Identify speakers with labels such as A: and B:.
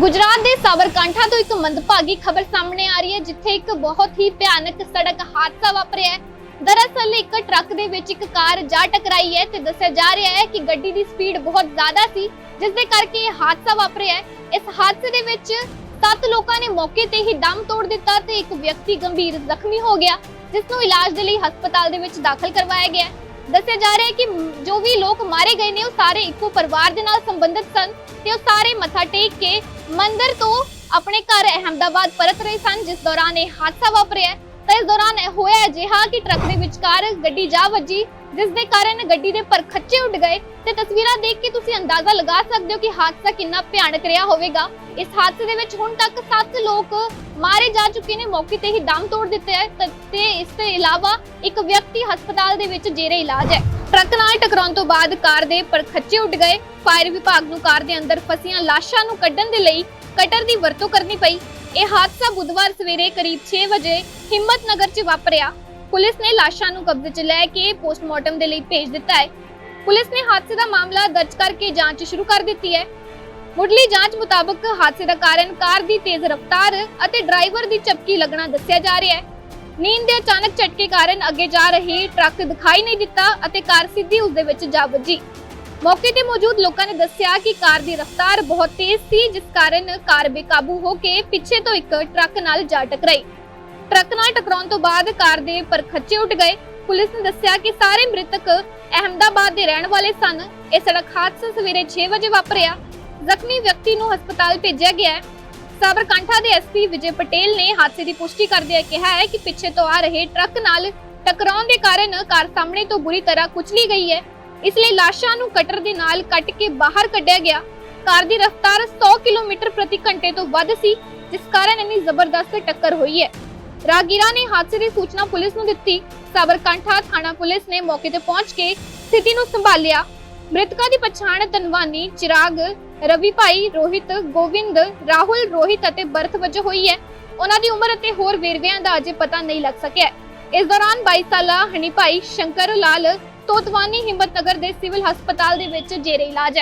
A: ਗੁਜਰਾਤ ਦੇ ਸਾਬਰਕਾਂਠਾ ਤੋਂ ਇੱਕ ਮੰਦਭਾਗੀ ਖਬਰ ਸਾਹਮਣੇ ਆ ਰਹੀ ਹੈ, ਜਿੱਥੇ ਇੱਕ ਬਹੁਤ ਹੀ ਭਿਆਨਕ ਸੜਕ ਹਾਦਸਾ ਵਾਪਰਿਆ ਹੈ। ਦਰਅਸਲ ਇੱਕ ਟਰੱਕ ਦੇ ਵਿੱਚ ਇੱਕ ਕਾਰ ਜਾ ਟਕਰਾਈ ਹੈ ਤੇ ਦੱਸਿਆ ਜਾ ਰਿਹਾ ਹੈ ਕਿ ਗੱਡੀ ਦੀ ਸਪੀਡ ਬਹੁਤ ਜ਼ਿਆਦਾ ਸੀ, ਜਿਸ ਦੇ ਕਰਕੇ ਇਹ ਹਾਦਸਾ ਵਾਪਰਿਆ ਹੈ। ਇਸ ਹਾਦਸੇ ਦੇ ਵਿੱਚ ਸੱਤ ਲੋਕਾਂ ਨੇ ਮੌਕੇ ਤੇ ਹੀ ਦਮ ਤੋੜ ਦਿੱਤਾ ਤੇ ਇੱਕ ਵਿਅਕਤੀ ਗੰਭੀਰ ਜ਼ਖਮੀ ਹੋ ਗਿਆ, ਜਿਸ ਨੂੰ ਇਲਾਜ ਦੇ ਲਈ ਹਸਪਤਾਲ ਦੇ ਵਿੱਚ ਦਾਖਲ ਕਰਵਾਇਆ ਗਿਆ ਦੱਸਿਆ ਜਾ ਰਿਹਾ ਹੈ ਕਿ ਜੋ ਵੀ ਲੋਕ ਮਾਰੇ ਗਏ ਨੇ, ਉਹ ਸਾਰੇ ਇੱਕੋ ਪਰਿਵਾਰ ਦੇ ਨਾਲ ਸੰਬੰਧਿਤ ਸਨ ਤੇ ਉਹ ਸਾਰੇ ਮੱਥਾ ਟੇਕ ਕੇ ਮੰਦਿਰ ਤੋਂ ਆਪਣੇ ਘਰ ਅਹਮਦਾਬਾਦ ਪਰਤ ਰਹੇ ਸਨ, ਜਿਸ ਦੌਰਾਨ ਇਹ ਹਾਦਸਾ ਵਾਪਰਿਆ ਤਾਂ ਇਸ ਦੌਰਾਨ ਹੋਇਆ ਅਜਿਹਾ ਕਿ ਟਰੱਕ ਦੇ ਵਿਚਕਾਰ ਗੱਡੀ ਜਾ ਵੱਜੀ, ਜਿਸ ਦੇ ਕਾਰਨ ਗੱਡੀ ਦੇ ਪਰਖੱਚੇ ਉੱਡ ਗਏ ਤੇ ਤਸਵੀਰਾਂ ਦੇਖ ਕੇ ਤੁਸੀਂ ਅੰਦਾਜ਼ਾ ਲਗਾ ਸਕਦੇ ਹੋ ਕਿ ਹਾਦਸਾ ਕਿੰਨਾ ਭਿਆਨਕ ਰਿਹਾ ਹੋਵੇਗਾ। ਇਸ ਹਾਦਸੇ ਦੇ ਵਿੱਚ ਹੁਣ ਤੱਕ 7 ਲੋਕ ਮਾਰੇ ਜਾ ਚੁੱਕੇ ਨੇ, ਮੌਕੇ ਤੇ ਹੀ ਦਮ ਤੋੜ ਦਿੱਤੇ ਹੈ ਤੇ ਇਸ ਤੋਂ ਇਲਾਵਾ ਇੱਕ ਵਿਅਕਤੀ ਹਸਪਤਾਲ ਦੇ ਵਿੱਚ ਜੇਰੇ ਇਲਾਜ ਹੈ। ਟਰੱਕ ਨਾਲ ਟਕਰਾਉਣ ਤੋਂ ਬਾਅਦ ਕਾਰ ਦੇ ਪਰਖੱਚੇ ਉੱਡ ਗਏ। ਫਾਇਰ ਵਿਭਾਗ ਨੂੰ ਕਾਰ ਦੇ ਅੰਦਰ ਫਸੀਆਂ ਲਾਸ਼ਾਂ ਨੂੰ ਕੱਢਣ ਦੇ ਲਈ ਕਟਰ ਦੀ ਵਰਤੋਂ ਕਰਨੀ ਪਈ। ਇਹ ਹਾਦਸਾ ਬੁੱਧਵਾਰ ਸਵੇਰੇ ਕਰੀਬ 6 ਵਜੇ ਹਿੰਮਤ ਨਗਰ 'ਚ ਵਾਪਰਿਆ। ਪੁਲਿਸ ਨੇ ਲਾਸ਼ਾਂ ਨੂੰ ਕਬਜ਼ੇ 'ਚ ਲੈ ਕੇ ਪੋਸਟਮਾਰਟਮ ਦੇ ਲਈ ਭੇਜ ਦਿੱਤਾ ਹੈ। ਪੁਲਿਸ ਨੇ ਹਾਦਸੇ ਦਾ ਮਾਮਲਾ ਦਰਜ ਕਰਕੇ ਜਾਂਚ ਸ਼ੁਰੂ ਕਰ ਦਿੱਤੀ ਹੈ। ਮੁੱਢਲੀ ਜਾਂਚ ਮੁਤਾਬਕ ਹਾਦਸੇ ਦਾ ਕਾਰਨ ਕਾਰ ਦੀ ਤੇਜ਼ ਰਫ਼ਤਾਰ ਅਤੇ ਡਰਾਈਵਰ ਦੀ ਝਪਕੀ ਲੱਗਣਾ ਦੱਸਿਆ ਜਾ ਰਿਹਾ ਹੈ। ਨੀਂਦ ਦੇ ਅਚਾਨਕ ਝਟਕੇ ਕਾਰਨ ਅੱਗੇ ਜਾ ਰਹੀ ਟਰੱਕ ਦਿਖਾਈ ਨਹੀਂ ਦਿੱਤਾ ਅਤੇ ਕਾਰ ਸਿੱਧੀ ਉਸ ਦੇ ਵਿੱਚ ਜਾ ਵੱਜੀ। ਮੌਕੇ ਤੇ ਮੌਜੂਦ ਲੋਕਾਂ ਨੇ ਦੱਸਿਆ ਕਿ ਕਾਰ ਦੀ ਰਫ਼ਤਾਰ ਬਹੁਤ ਤੇਜ਼ ਸੀ, ਜਿਸ ਕਾਰਨ ਕਾਰ ਬੇਕਾਬੂ ਹੋ ਕੇ ਪਿੱਛੇ ਤੋਂ ਇੱਕ ਟਰੱਕ ਨਾਲ ਜਾ ਟਕਰਾਈ। ਟਰੱਕ ਨਾਲ ਟਕਰਾਉਣ ਤੋਂ ਬਾਅਦ ਕਾਰ ਦੇ ਪਰਖੱਚੇ ਉੱਡ ਗਏ। ਪੁਲਿਸ ਨੇ ਦੱਸਿਆ ਕਿ ਸਾਰੇ ਮ੍ਰਿਤਕ ਅਹਮਦਾਬਾਦ ਦੇ ਰਹਿਣ ਵਾਲੇ ਸਨ। ਇਹ ਸੜਕ ਹਾਦਸਾ ਸਵੇਰੇ 6 ਵਜੇ ਵਾਪਰਿਆ। ਜ਼ਖਮੀ ਵਿਅਕਤੀ ਨੂੰ ਹਸਪਤਾਲ ਭੇਜਿਆ ਗਿਆ ਹੈ। ਸਾਬਰਕਾਂਠਾ ਦੇ ਐਸਪੀ ਵਿਜੇ ਪਟੇਲ ਨੇ ਹਾਦਸੇ ਦੀ ਪੁਸ਼ਟੀ ਕਰਦਿਆਂ ਕਿਹਾ ਹੈ ਕਿ ਪਿੱਛੇ ਤੋਂ ਆ ਰਹੇ ਟਰੱਕ ਨਾਲ ਟਕਰਾਉਣ ਦੇ ਕਾਰਨ ਕਾਰ ਸਾਹਮਣੇ ਤੋਂ ਬੁਰੀ ਤਰ੍ਹਾਂ ਕੁਚਲੀ ਗਈ ਹੈ। ਇਸ ਲਈ ਲਾਸ਼ਾਂ ਨੂੰ ਕਟਰ ਦੇ ਨਾਲ ਕੱਟ ਕੇ ਬਾਹਰ ਕੱਢਿਆ ਗਿਆ। ਕਾਰ ਦੀ ਰਫ਼ਤਾਰ 100 ਕਿਲੋਮੀਟਰ ਪ੍ਰਤੀ ਘੰਟੇ ਤੋਂ ਵੱਧ ਸੀ, ਜਿਸ ਕਾਰਨ ਇੰਨੀ ਜ਼ਬਰਦਸਤ ਟੱਕਰ ਹੋਈ ਹੈ। ਰਾਗੀਰਾ ਨੇ ਹਾਦਸੇ ਦੀ ਸੂਚਨਾ ਪੁਲਿਸ ਨੂੰ ਦਿੱਤੀ। ਸਾਬਰਕਾਂਠਾ ਥਾਣਾ ਪੁਲਿਸ ਨੇ ਮੌਕੇ ਤੇ ਪਹੁੰਚ ਕੇ ਸਥਿਤੀ ਨੂੰ ਸੰਭਾਲਿਆ। ਮ੍ਰਿਤਕਾਂ ਦੀ ਪਛਾਣ ਤਨਵਾਨੀ ਚਿਰਾਗ, ਰਵੀ ਭਾਈ, ਰੋਹਿਤ, ਗੋਵਿੰਦ, ਰਾਹੁਲ, ਰੋਹਿਤ ਅਤੇ ਬਰਥ ਵਜੋਂ ਹੋਈ ਹੈ। ਉਹਨਾਂ ਦੀ ਉਮਰ ਅਤੇ ਹੋਰ ਵੇਰਵਿਆਂ ਦਾ ਅਜੇ ਪਤਾ ਨਹੀਂ ਲੱਗ ਸਕਿਆ। ਇਸ ਦੌਰਾਨ 22 ਸਾਲਾ ਹਨੀ ਭਾਈ, ਸ਼ੰਕਰ ਲਾਲ ਤੋਤਵਾਨੀ ਹਿੰਮਤ ਨਗਰ ਦੇ ਸਿਵਲ ਹਸਪਤਾਲ ਦੇ ਵਿੱਚ ਜੇਰੇ ਇਲਾਜ ਹੈ।